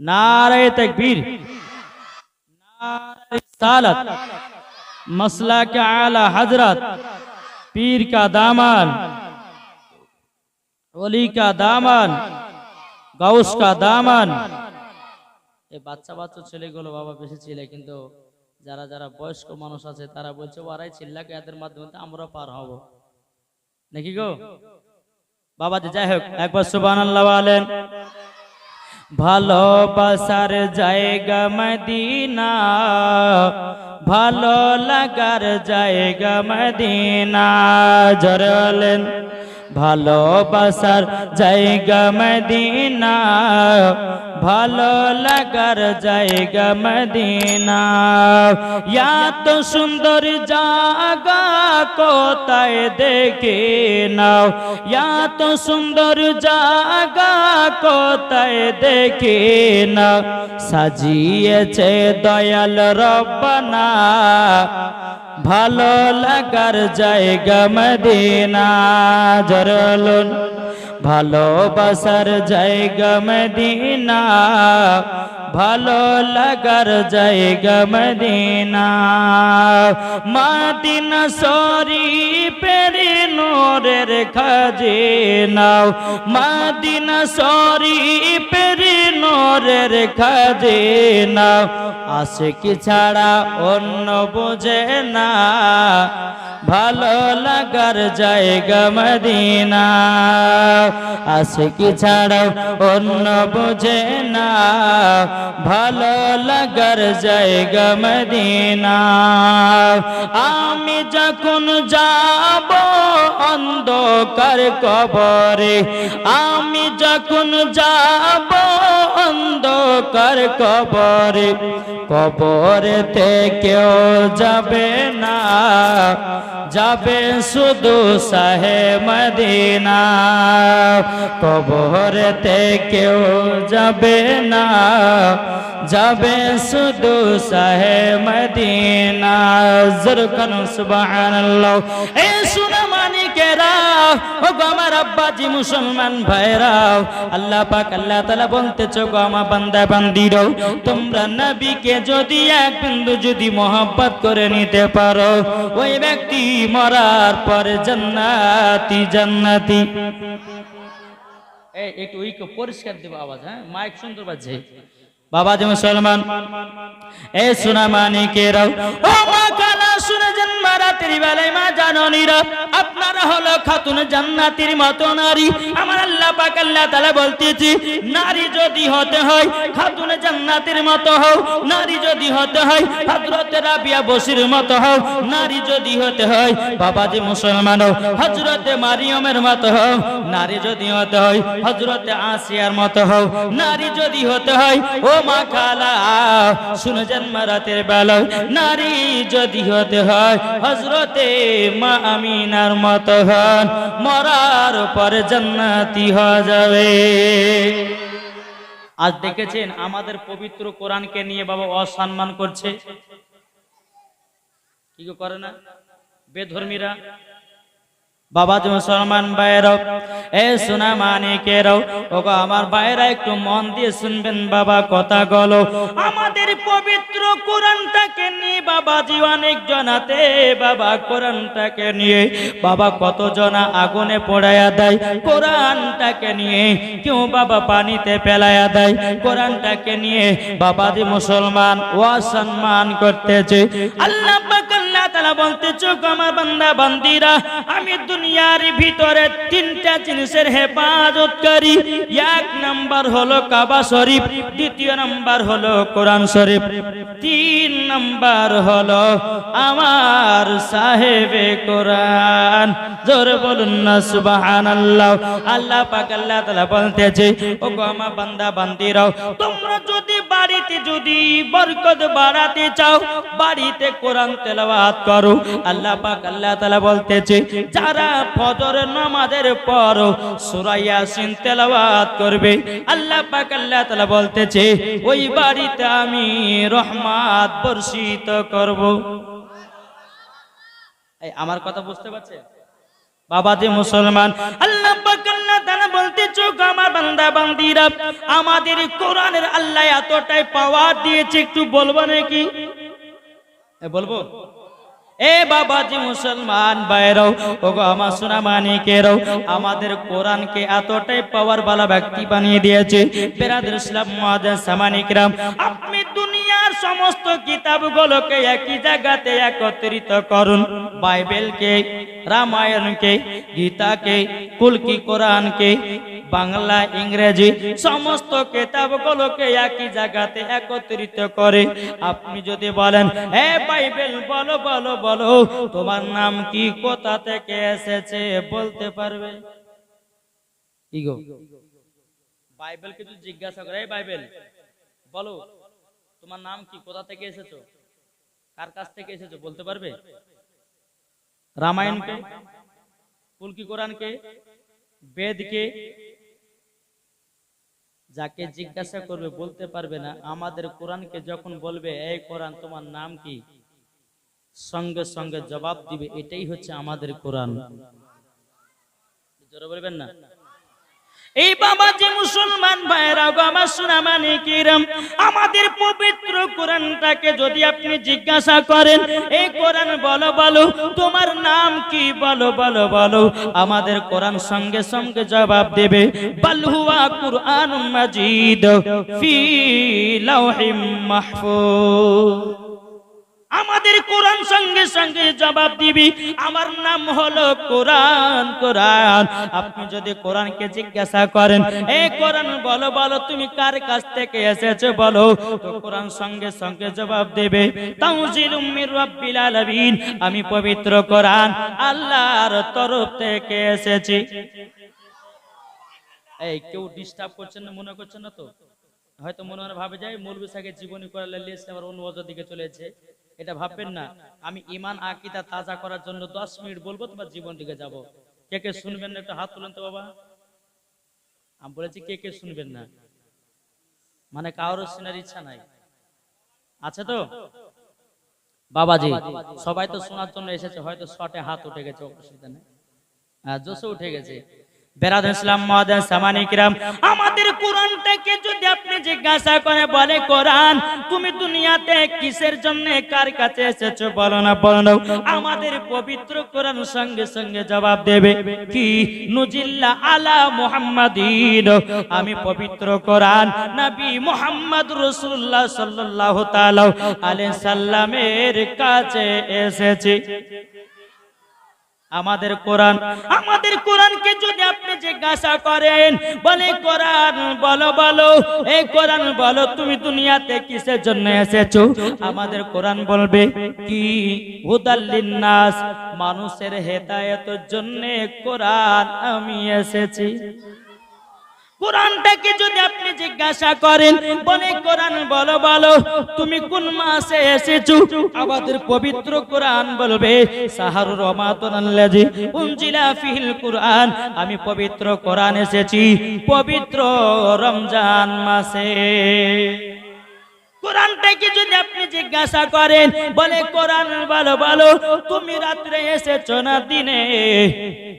নারায় তকবীর সালত মসলা কে আলা হজরত, পীর কা দামান, ওলি কা দামান, গাউস কা দামান। এই বাচ্চা বাচ্চা ছেলেগুলো বাবা বেশি ছিল, কিন্তু যারা যারা বয়স্ক মানুষ আছে, তারা বলছে ওরাই চিল্লাকে এদের মাধ্যমে আমরা পার হব। নাকি গো? বাবা যাই হোক, একবার সুবান আল্লাহ ভালোবাসার জায়গা মদিনা ভালো লাগার জায়গা মদিনা। জরলেন ভালোবাসার জায়গা মদিনা ভালো লাগার জায়গা মদিনা। এত সুন্দর জায়গা কোথায় দেখে নাও। এত সুন্দর জায়গা কোথায় দেখে নাও। সাজিয়েছে দয়াল রব্বানা। ভালো লাগার জায়গা মদিনা। জরলুন ভালোবাসার জায়গা মদিনা, ভালো লাগার জায়গা মদিনা। মাদিনা সরি পেরে নোরের খাজে নাও মাদিনা সরি পেরি নোরের খাজে নাও আশিকি ছাড়া অন্য বোঝে না। ভালো লাগার জায়গা মদিনা, আশিকি ছাড়া অন্য বোঝে না। ভালো লাগার জায়গা মদিনা, আমি যখন যাব অন্ধকার কবরে, আমি যখন যাব অন্ধকার কবরে কবরেতে কেউ যাবে না। যাবে শুধু সাহে মদিনা। কবরেতে কেউ যাবে না। যাবে শুধু সাহে মদিনা। জরকান সুবহানাল্লাহ। মোহাব্বত করে নিতে পারো, ওই ব্যক্তি মরার পর একটু পরিষ্কার দেবো আওয়াজ হ্যাঁ? মাইক সুন্দর বাবা যে মুসলমান, এ সোনা মানিকেরাও রাতের বেলায় মা জাননীরা, আপনারা হলো খাতুন জান্নাতের মতো নারী। আমার আল্লাহ পাক আল্লাহ তাআলা বলতেছি, নারী যদি হতে হয়, খাতুন জান্নাতের মতো হও, নারী যদি হতে হয় রাবিয়া বসির হও, নারী যদি হতে হয় মুসলমান হও মারিয়মের মতো হও, নারী যদি হতে হয় আসিয়ার মতো হও, নারী যদি হতে হয়, ও মা খালা শুনে রাতের বেলায়, নারী যদি হতে হয় হজরতে মা আমিনার মত হন, মরার পর জান্নাতি যাবে। আজ দেখেছেন আমাদের পবিত্র কোরআনকে নিয়ে বাবা অসম্মান করছে। কি করে না? বেধর্মীরা বাবা যে মুসলমান ভাইরাও এ সোনা মানিকেরাও ওগো আমার ভাইরা একটু মন দিয়ে শুনবেন বাবা কথা গলো আমাদের পবিত্র কোরআনটাকে নিয়ে বাবাজি অনেক জনাতে, বাবা কোরআনটাকে নিয়ে বাবা কত জনা আগুনে পোড়ায়া দেয়, কোরআনটাকে নিয়ে কেউ বাবা পানিতে ফেলায়া দেয়, কোরআনটাকে নিয়ে বাবাজি মুসলমান ও সম্মান করতেছে, আল্লাহ তাআলা বলতেছে গো আমার বান্দা, বান্দিরা, আমি দুনিয়ার ভিতরে তিনটা জিনিসের হেফাজত করি এক নাম্বার হলো কাবা শরীফ, দ্বিতীয় নাম্বার হলো কোরআন শরীফ, তিন নাম্বার হলো আমার সাহেবে কোরআন। জোরে বলুন না, সুবহানাল্লাহ। আল্লাহ পাক আল্লাহ তাআলা বলতেছে ও গো আমার বান্দা, বান্দিরাও, তোমরা যদি বাড়িতে যদি বরকত বাড়াতে চাও, বাড়িতে কোরআন তেলাওয়াত করো। আল্লাহ পাক, আল্লাহ তাআলা বলতেছে, যারা ফজর নামাজের পর সূরা ইয়াসিন তেলাওয়াত করবে, আল্লাহ পাক, আল্লাহ তাআলা বলতেছে, ওই বাড়িতে আমি রহমত বর্ষিত করব। এই, আমার কথা বুঝতে পারছেন? বাবাজি মুসলমান, আল্লাহ বলতে চোখ আমার বান্দা, বান্দিরা, আমাদের কোরআনের আল্লাহ এতটাই পাওয়ার দিয়েছে, একটু বলব নাকি? বলব? এ বাবাজি মুসলমান বাইরাও ওগো আমার সোনা মানিকেরাও আমাদের কোরআনকে এতটাই পাওয়ার বালা ব্যক্তি বানিয়ে দিয়েছে। বেরাদের ইসলাম মাদার সামানিকরাম আপনি দুনিয়ার সমস্ত কিতাবগুলোকে একই জায়গাতে একত্রিত করুন। বাইবেলকে, রামায়ণকে, গীতাকে, কুলকি কোরআনকে বাংলা ইংরেজি সমস্ত কেতাবগুলোকে একই জায়গাতে একত্রিত করে। আপনি যদি বলেন হে বাইবেল বলো বলো বলো তোমার নাম কি? কোথা থেকে এসেছে? বলতে পারবে। বাইবেলকে যদি জিজ্ঞাসা করে এই বাইবেল বলো তোমার নাম কি? কোথা থেকে এসেছ? কার কাছ থেকে এসেছ? বলতে পারবে। রামায়ণকে কুলকি কোরআনকে বেদকে যাকে জিজ্ঞাসা করবে বলতে পারবে না আমাদের কোরআনকে যখন বলবে এই কোরআন তোমার নাম কি? সঙ্গে সঙ্গে জবাব দিবে এটাই হচ্ছে আমাদের কোরআন। জোরে বলবেন না? এই বাবা যে মুসলমান ভাইরা গো, আমার শোনা মানে কিরম আমাদের পবিত্র কোরআনটাকে যদি আপনি জিজ্ঞাসা করেন, এই কোরআন বলো বলো, তোমার নাম কি? বলো বলো বলো। আমাদের কোরআন সঙ্গে সঙ্গে জবাব দেবে বালহুয়া কুরআন মাজিদ ফি লাউহিম মাহফুজ। আমাদের কোরআন সঙ্গে সঙ্গে জবাব দিবি। আমার নাম হলো কোরআন কোরআন। আপনি যদি কোরআনকে জিজ্ঞাসা করেন এই কোরআন, বলো বলো, তুমি কার কাছ থেকে এসেছ? বলো। তো কোরআন সঙ্গে সঙ্গে জবাব দেবে তাউজিলুম মির রাব্বিল আলামিন। আমি পবিত্র কোরআন আল্লাহর তরফ থেকে এসেছি। এই, কেউ ডিস্টার্ব করছেন না, মনে করছেন না তো? হয়তো মনে মনে ভাবে যায় মৌলবী সাহেবের জীবনী করালে লিস্ট আবার অন্য দিকে চলেছে এটা ভাববেন না। আমি ইমান আকিদা তাজা করার জন্য দশ মিনিট বলব, তোমার জীবন দিকে যাব। কে কে শুনবেন না একটু হাত তুলেন তো বাবা। আমি বলেছি কে কে শুনবেন না। মানে কারোর শোনার ইচ্ছা নাই। আছে তো? বাবাজি, সবাই তো শোনার জন্য এসেছে, হয়তো শটে হাত উঠে গেছে অসুবিধা নেই জোশে উঠে গেছে। আমি পবিত্র কোরআন নবী মুহাম্মদ রাসূলুল্লাহ সাল্লাল্লাহু সাল্লামের কাছে এসেছি। আমাদের কোরআন, আমাদের কোরআনকে যদি আপনি জিজ্ঞাসা করেন, বলে, কোরআন, বলো বলো, এই কোরআন বলো, তুমি দুনিয়াতে কিসের জন্য এসেছ? আমাদের কোরআন বলবে, কি? নাস মানুষের হেদায়েতের জন্য কোরআন আমি এসেছি। কোরআনটাকে যদি আপনি জিজ্ঞাসা করেন, বলে কোরআন বলো বলো, তুমি কোন মাসে এসেছ? আমাদের পবিত্র কোরআন বলবে, সাহার রমাতুনাল্লাজি উনজিলা ফিল কোরআন। আমি পবিত্র কোরআন এসেছি, পবিত্র রমজান মাসে। কোরআনটাকে যদি আপনি জিজ্ঞাসা করেন, বলে, কোরআন বলো বলো তুমি রাত্রে এসেছ না দিনে?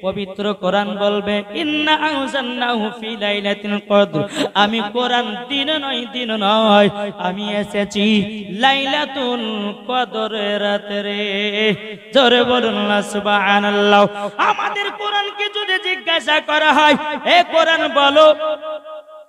পবিত্র কোরআন বলবে, ইন্না আনজালনাহু ফি লাইলাতিল কদর। আমি কোরআন দিন নয় দিন নয়, আমি এসেছি লাইলাতুল কদরের রাতে জোরে বলুন না সুবহানাল্লাহ। আমাদের কোরআনকে যদি জিজ্ঞাসা করা হয়, এ কোরআন বলো।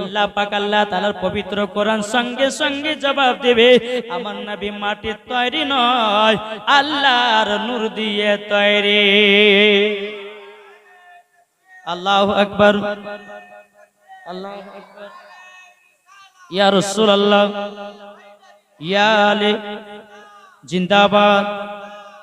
আল্লাহ পাক আল্লাহ তাআলার পবিত্র কোরআন সঙ্গে সঙ্গে জবাব দেবে। আমার নবী মাটির তৈরি নয়, আল্লাহর নূর দিয়ে তৈরি। আল্লাহু আকবার। আল্লাহু আকবার। ইয়া রাসূলুল্লাহ, ইয়া আলী, জিন্দাবাদ।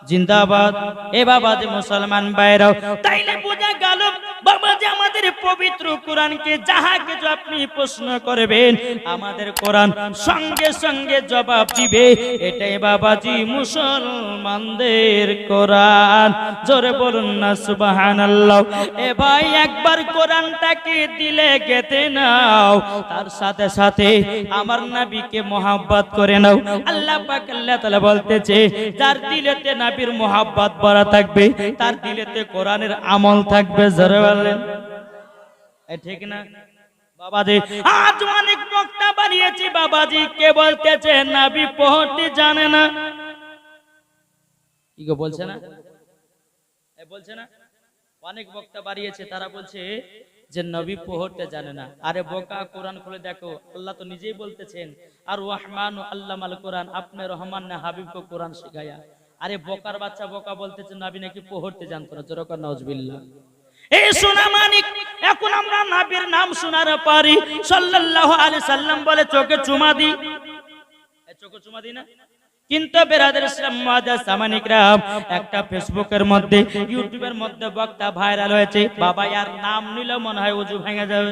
জিন্দাবাদ। এ বাবা যে মুসলমান বাইরাও তাইলে বোঝা গেল বাবা যে আমাদের পবিত্র কোরআনকে যাহা কিছু আপনি প্রশ্ন করবেন, আমাদের কোরআন সঙ্গে সঙ্গে জবাব দিবে। এটাই বাবাজি মুসলমানদের কোরআন। জোরে বলুন না, সুবহানাল্লাহ। এ ভাই একবার কোরআনটাকে দিলে গেতে নাও। তার সাথে সাথে আমার নবীকে মোহাব্বত করে নাও। আল্লাহ পাক আল্লাহ তাআলা বলতেছে, যার দিলেতে নবীর মোহাব্বত ভরা থাকবে, তার দিলেতে কোরআনের আমল থাকবে, জোরে বলেন। এ ঠিক না? বাবাজি, আজ অনেক বক্তা বানিয়েছি, বাবাজি, কে বলতেছে, নবী পড়তে জানে না। কি গো, বলছে না? এ বলছে না? অনেক বক্তা বাড়িয়েছে, তারা বলছে যে নবী পড়তে জানে না। আরে বোকা, কোরআন খুলে দেখো, আল্লাহ তো নিজেই বলতেছেন, আর রহমান আল্লাহ আল কোরআন আপনি রহমান না হাবিবকে কোরআন শিখায়া আরে বোকার বাচ্চা বোকা বলতেছে নাবি নাকি পড়তে জানতো না জোরকর নজবিল্লাহ এই সোনা মানিক এখন আমরা নাবির নাম শোনার পারি। সাল্লাল্লাহু আলাইহি সাল্লাম বলে চোখে চুমা দি। চোখে চুমা দি না? কিন্তু বেরাদের সামানিকরাম একটা ফেসবুকের মধ্যে ইউটিউবের মধ্যে বক্তা ভাইরাল হয়েছে। বাবা আর নাম নিলে মনে হয় উজু ভেঙে যাবে।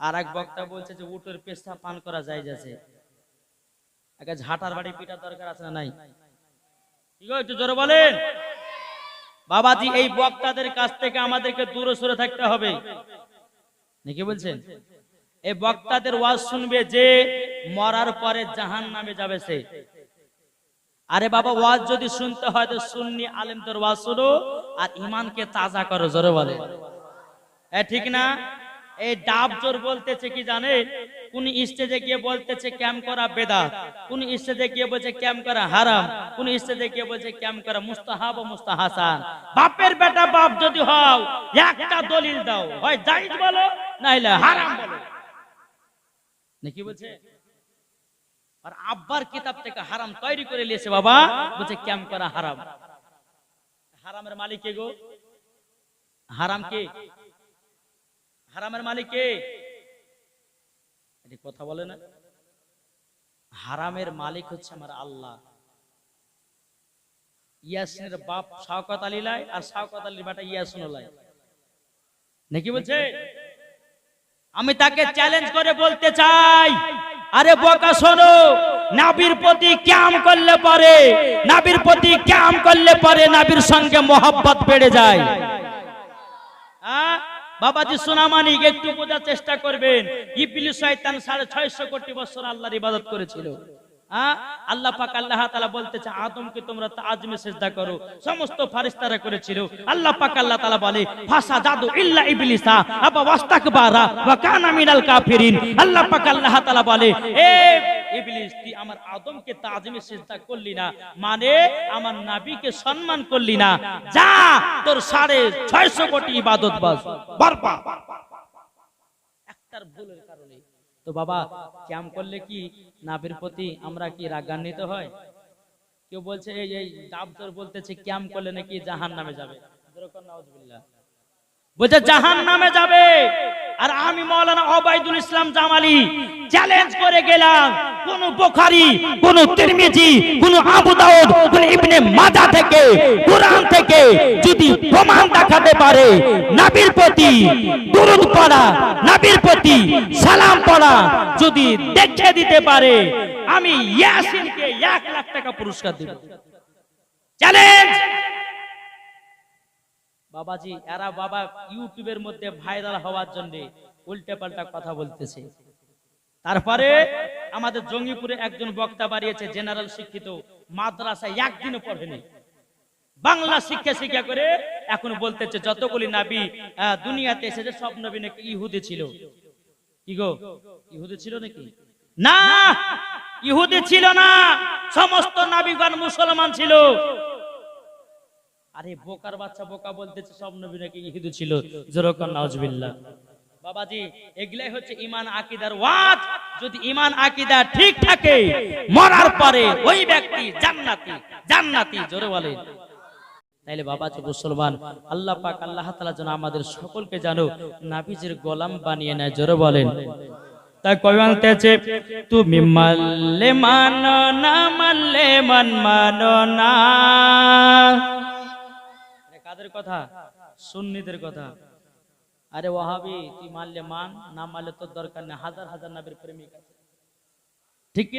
আর এক বক্তা বলছে যে উটের পেশা পান করা যায় যাচ্ছে। ঝাঁটার বাড়ি দরকার আছে না নাই? কি গো, একটু জোরে বলেন। বাবাজি, এই বক্তাদের কাছ থেকে আমাদেরকে দূরে সরে থাকতে হবে। নাকি বলছেন? এই বক্তাদের ওয়াজ শুনবে যে মরার পরে জাহান নামে যাবে সে। আরে বাবা, ওয়াজ যদি শুনতে হয় তো সুন্নি আলেমদের ওয়াজ শুনো আর ইমানকে তাজা করো, জোরে বলে এ ঠিক না? এই ডাব জোর বলতেছে কি জানে? কোন স্টেজে গিয়ে বলতেছে ক্যাম্প করা বেদাত। কোন স্টেজে গিয়ে বলছে ক্যাম্প করা হারাম। কোন স্টেজে গিয়ে বলছে ক্যাম্প করা মুস্তাহাব ও মুস্তাহাসান। বাপের বেটা বাপ যদি হও, একটা দলিল দাও। হয় জায়েজ বলো, নাইলে হারাম বলো। নাকি বলছে? আর আব্বার কিতাব থেকে হারাম তৈরি করে নিয়েছে বাবা। বলছে ক্যাম্প করা হারাম। হারামের মালিক কে গো? হারাম কে? হারামের মালিক। কে এটি কথা বলে না। হারামের মালিক হচ্ছে আমার আল্লাহ। ইয়াসিনের বাপ শাওকত আলী লাই আর শাওকত আলীর বেটা ইয়াসিন লাই। নাকি বলছে? আমি তাকে চ্যালেঞ্জ করে বলতে চাই, আরে বোকা শোনো, নাবির প্রতি ক্যাম করলে পরে, নাবির প্রতি ক্যাম করলে পরে নাবির সঙ্গে মোহাব্বত বেড়ে যায়। হ্যাঁ বাবাজি সোনামানিক একটু বোঝার চেষ্টা করবেন। শয়তান সাড়ে ছয়শো কোটি বছর আল্লাহর ইবাদত করেছিল? আল্লাহ পাক আল্লাহ আদমকে তোমরা সিজদা করো। সমস্ত ফারিস্তারা করেছিল। তাআলা বলে, ফাসা ইল্লা তাআলা বলে ইবলিস, তুই আমার আদমকে করলি না। মানে আমার নাবিকে সম্মান করলি না। যা, তোর সাড়ে ছয়শো কোটি ইবাদত বাস। একটার ভুলের কারণে। তো বাবা করলে কি নাবির প্রতি আমরা কি রাগান্বিত হয়? কেউ বলছে, এই এই ডাবদর বলতেছে, ক্যাম করলে নাকি জাহান নামে যাবে যেরকম নাউজুবিল্লাহ। বলছে জাহান নামে যাবে। আর আমি মৌলানা ওবায়দুল ইসলাম জামালি চ্যালেঞ্জ করে গেলাম। কোন বোখারি, কোন তিরমিজি, কোন আবু দাউদ, কোন ইবনে মাজাহ থেকে, কোরআন থেকে যদি প্রমাণ দেখাতে পারে, নবীর প্রতি দুরূদ পড়া, নবীর প্রতি সালাম পড়া যদি দেখে দিতে পারে, আমি ইয়াসিনকে 1 লাখ টাকা পুরস্কার দেব। চ্যালেঞ্জ বাবাজি, এরা বাবা ইউটিউবের মধ্যে ভাইরাল হওয়ার জন্য উল্টে পাল্টা কথা বলতেছে। তারপরে আমাদের জঙ্গিপুরে একজন বক্তা বাড়িয়েছে জেনারেল শিক্ষিত, মাদ্রাসায় একদিনও পড়েনি। বাংলা শিক্ষা শিক্ষা করে এখন বলতেছে, যতগুলি নাবি দুনিয়াতে এসেছে, সব নবী নাকি ইহুদি ছিল। কি গো? ইহুদি ছিল নাকি? না, ইহুদি ছিল না, সমস্ত নাবিগণ মুসলমান ছিল। আরে বোকার বাচ্চা বোকা বলতেছে, সব নবী নাকি ইহুদি ছিল। জোরকন নাউজুবিল্লাহ। বাবাজি, এগুলাই হচ্ছে ইমান আকিদার ওয়াজ। যদি ইমান আকিদা ঠিক থাকে, মরার পরে ওই ব্যক্তি জান্নাতি জান্নাতি, জোরে বলে তাইলে বাবাজি মুসলমান, আল্লাহ পাক, আল্লাহ তাআলা যেন আমাদের সকলকে জানো, নাবিজের গোলাম বানিয়ে নেয়, জোরে বলেন। তাই কবি বলতেছে, তুমি মানলে মানো না, মানলে মান মানো না। কথা, সুন্নিদের কথা। আরে ওহাবি তুই মানলে মান, না মানলে তোর দরকার নেই। হাজার হাজার নবীর প্রেমিক আছে। ঠিক কি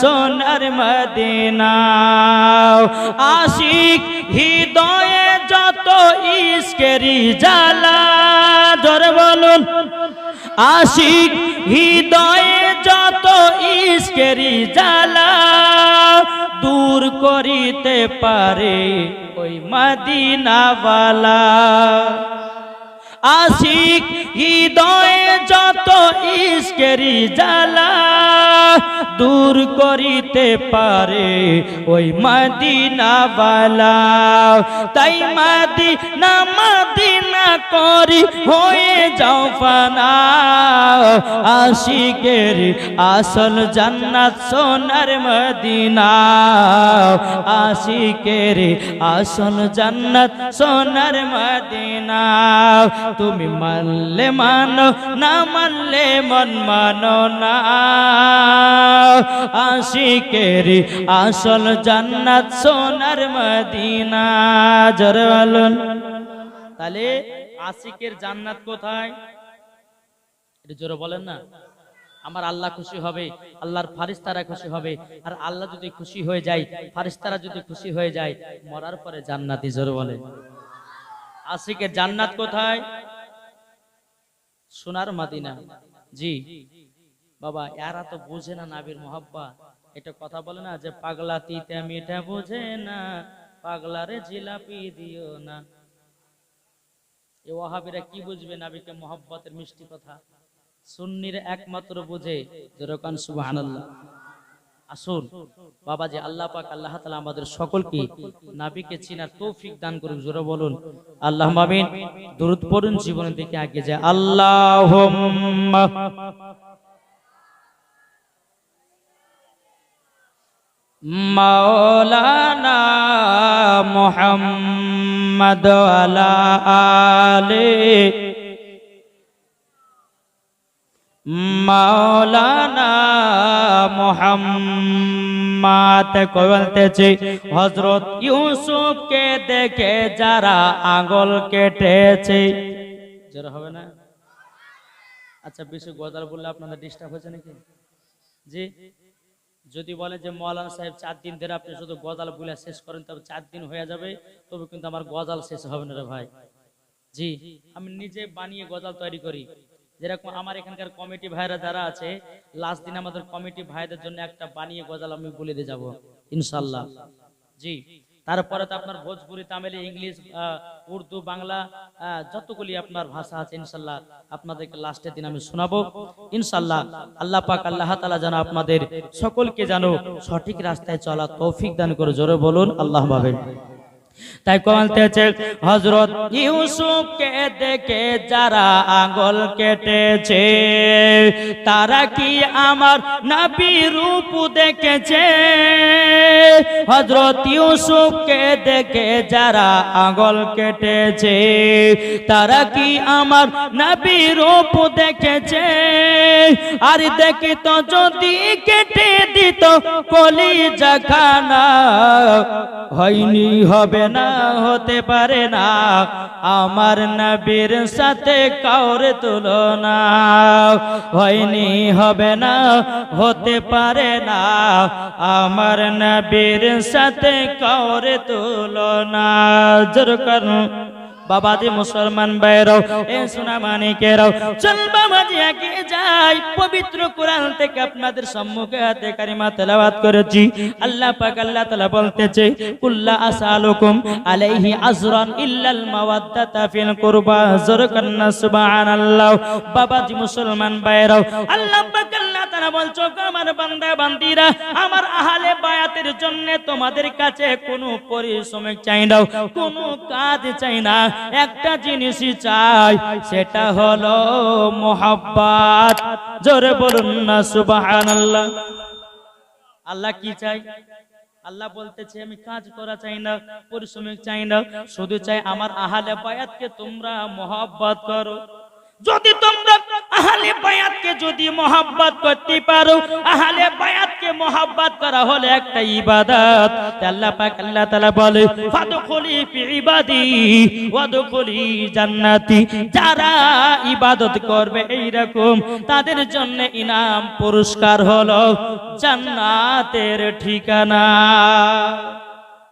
সোনার মদিনা আশিক হৃদয়ে যত ইস্কেরি জ্বালা, জোরে বলুন। আশিক হৃদয়ে যত ইস্কেরি জ্বালা, দূর করিতে পারে ওই মদিনাওয়ালা। আশিক হৃদয়ে যত ইস্কেরি জ্বালা দূর করিতে পারে ওই মদিনাওয়ালা। তাই মদিনা মদিনা করি হয়ে যাও ফানা। আশিকের আসল জান্নাত সোনার মদিনা। আশিকের আসল জান্নাত সোনার মদিনা। তুমি মানলে মানো, না মানলে মন মানো না। আশিকের আসল জান্নাত সোনার মদিনা। জোরে তাহলে আশিকের জান্নাত কোথায়? এটা জোরে বলেন না। আমার আল্লাহ খুশি হবে, আল্লাহর ফারিস্তারা খুশি হবে। আর আল্লাহ যদি খুশি হয়ে যায়, ফারিস্তারা যদি খুশি হয়ে যায়, মরার পরে জান্নাতি জোরে বলে আশিকের জান্নাত কোথায়? সোনার মাদিনা। জি। বাবা এরা তো বুঝে না নাবির মোহাব্বা এটা কথা বলে না যে পাগলা তিতে মিঠা বুঝে না পাগলারে জিলাপি দিও না। এ ওয়াহাবিরা কি বুঝবে নাবিকে মোহাব্বতের মিষ্টি কথা? সুন্নির একমাত্র বুঝে যেরকম সুবহানাল্লাহ। আসুন বাবা যে আল্লাহ পাক আল্লাহ তাআলা আমাদের সকলকে নাবিকে চিনার তৌফিক দান করুন জোরে বলুন। আল্লাহ আমিন। দরুদ পড়ুন জীবনের দিকে আগে যায়। আল্লাহুম্মা মাওলানা মুহাম্মদ আলা মাওলানা মোহাম্মদ বলতেছে হজরত ইউসুফকে দেখে যারা আঙ্গল কেটেছে। যারা হবে না? আচ্ছা বেশি গজাল বললে আপনাদের ডিস্টার্ব হয়েছে নাকি? জি? যদি বলে যে, মৌলানা সাহেব, চার দিন ধরে আপনি শুধু গজাল বলে শেষ করেন, তবে চার দিন হয়ে যাবে, তবে কিন্তু আমার গজাল শেষ হবে না রে ভাই। জি, আমি নিজে বানিয়ে গজাল তৈরি করি। যেরকম আমার এখানকার কমিটি ভাইরা যারা আছে লাস্ট দিন আমাদের কমিটি ভাইদের জন্য একটা বানিয়ে গজাল আমি বলে দিয়ে যাব, ইনশাল্লাহ। জি। তারপরে তো আপনার ভোজপুরি, তামিল, ইংলিশ উর্দু, বাংলা যতগুলি আপনার ভাষা আছে, ইনশাল্লাহ আপনাদেরকে লাস্টের দিন আমি শোনাবো। ইনশাল্লাহ আল্লাহ পাক আল্লাহ তালা যেন আপনাদের সকলকে যেন সঠিক রাস্তায় চলা তৌফিক দান করে জোরে বলুন, আল্লাহ ভাবেন তাই কলতেছে হজরত ইউসুফকে দেখে যারা আঙ্গল কেটেছে, তারা কি আমার নাবি রূপ দেখেছে? হজরত ইউসুফকে দেখে যারা আঙ্গল কেটেছে, তারা কি আমার নাবি রূপ দেখেছে? আর দেখি তো যদি কেটে দিত কলি জাখানা হয়নি, হবে না হতে পারে না। আমার নবীর সাথে কাউর তুলনা হয়নি, হবে না, হতে পারে না। আমার নবীর সাথে কাউর তুলনা। জোর করুন। বাবাজি মুসলমান বাইরাও এ সোনা মানিকেরাও। চল বাবাজি আগে যাই, পবিত্র কোরআন থেকে আপনাদের সম্মুখে হাতে কারিমা তেলাওয়াত করেছি। আল্লাহ পাক আল্লাহ তাআলা বলতেছে, কুল্লা আসালুকুম আলাইহি আজরান ইল্লাল মাওয়াদ্দাতা ফিল কুরবা জরকান্না সুবহানাল্লাহ। বাবাজি মুসলমান বাইরাও আল্লাহ পাক আল্লাহ তাআলা বলছো আমার বান্দা, বান্দিরা, আমার আহলে বায়াতের জন্য তোমাদের কাছে কোনো পরিশ্রমিক চাই না, কোনো কাজ চাই না। একটা জিনিসই চাই, সেটা হলো মোহাব্বাত। জোরে বলুন না, সুবহানাল্লাহ। আল্লাহ কি চাই? আল্লাহ বলতেছে, আমি কাজ করা চাই না পরিশ্রমিক চাই না, শুধু চাই আমার আহালে বায়াতকে তোমরা মোহাব্বত করো। যদি তোমরা আহলে বায়াতকে যদি মোহাব্বত করতে পারো, আহলে বায়াতকে মোহাব্বত করা হলে একটা ইবাদত। আল্লাহ পাক আল্লাহ তাআলা বলে ফাদখুলি ফি ইবাদি, ওয়াদখুলি জান্নাতি। যারা ইবাদত করবে এই রকম তাদের জন্য ইনাম পুরস্কার হলো জান্নাতের ঠিকানা।